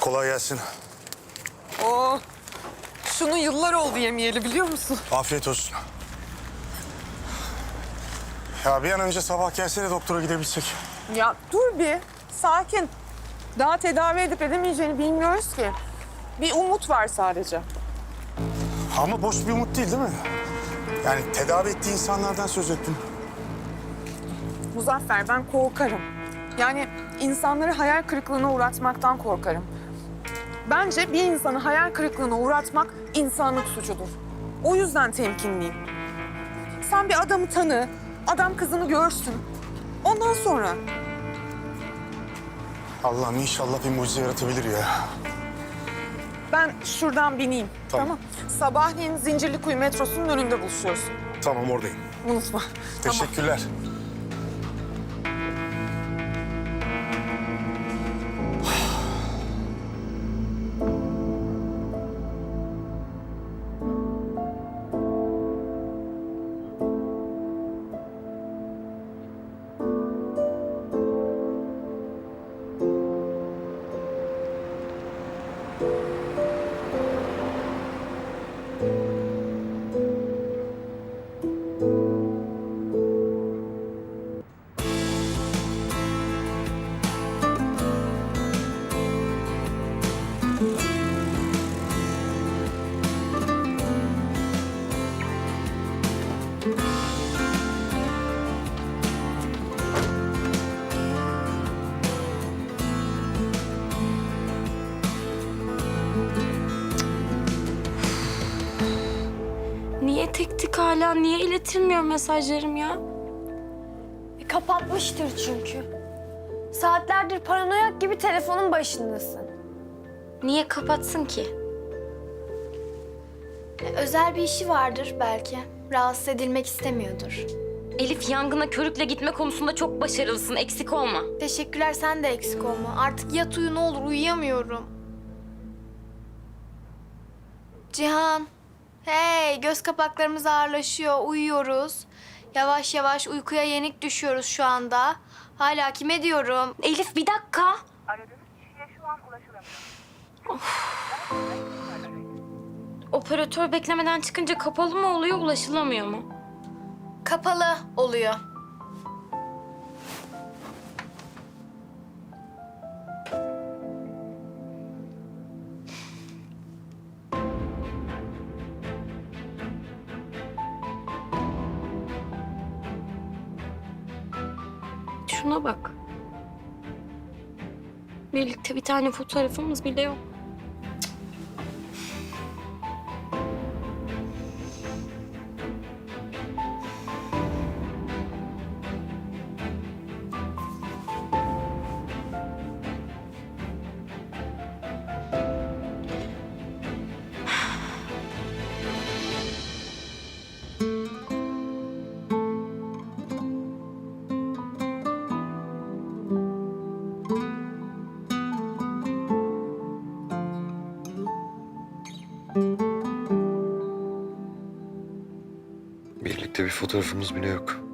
Kolay gelsin. Oo, şunu yıllar oldu yemeyeli biliyor musun? Afiyet olsun. Ya bir an önce sabah gelsene doktora gidebilsek. Ya dur bir, sakin. Daha tedavi edip edemeyeceğini bilmiyoruz ki. Bir umut var sadece. Ama boş bir umut değil değil mi? Yani tedavi ettiği insanlardan söz ettin. Muzaffer ben korkarım. Yani insanları hayal kırıklığına uğratmaktan korkarım. Bence bir insanı hayal kırıklığına uğratmak insanlık suçudur. O yüzden temkinliyim. Sen bir adamı tanı, adam kızını görsün. Ondan sonra Allah'ım inşallah bir mucize yaratabilir ya. ben şuradan bineyim. Tamam. Tamam. Sabahleyin Zincirlikuyu metrosunun önünde buluşuyoruz. Tamam oradayım. Unutma. Tamam. Niye tek tek hala? Niye iletilmiyor mesajlarım ya? E, Kapatmıştır çünkü. Saatlerdir paranoyak gibi telefonun başındasın. Niye kapatsın ki? E, Özel bir işi vardır belki. Rahatsız edilmek istemiyordur. Elif yangına körükle gitme konusunda çok başarılısın. Eksik olma. Teşekkürler sen de eksik olma. Artık yat uyu ne olur uyuyamıyorum. Cihan. Hey göz kapaklarımız ağırlaşıyor. Uyuyoruz. Yavaş yavaş uykuya yenik düşüyoruz şu anda. Hala kime diyorum? Elif bir dakika. Operatör beklemeden çıkınca kapalı mı oluyor, ulaşılamıyor mu? Kapalı oluyor. Şuna bak. Birlikte bir tane fotoğrafımız bile yok. Birlikte bir fotoğrafımız bile yok.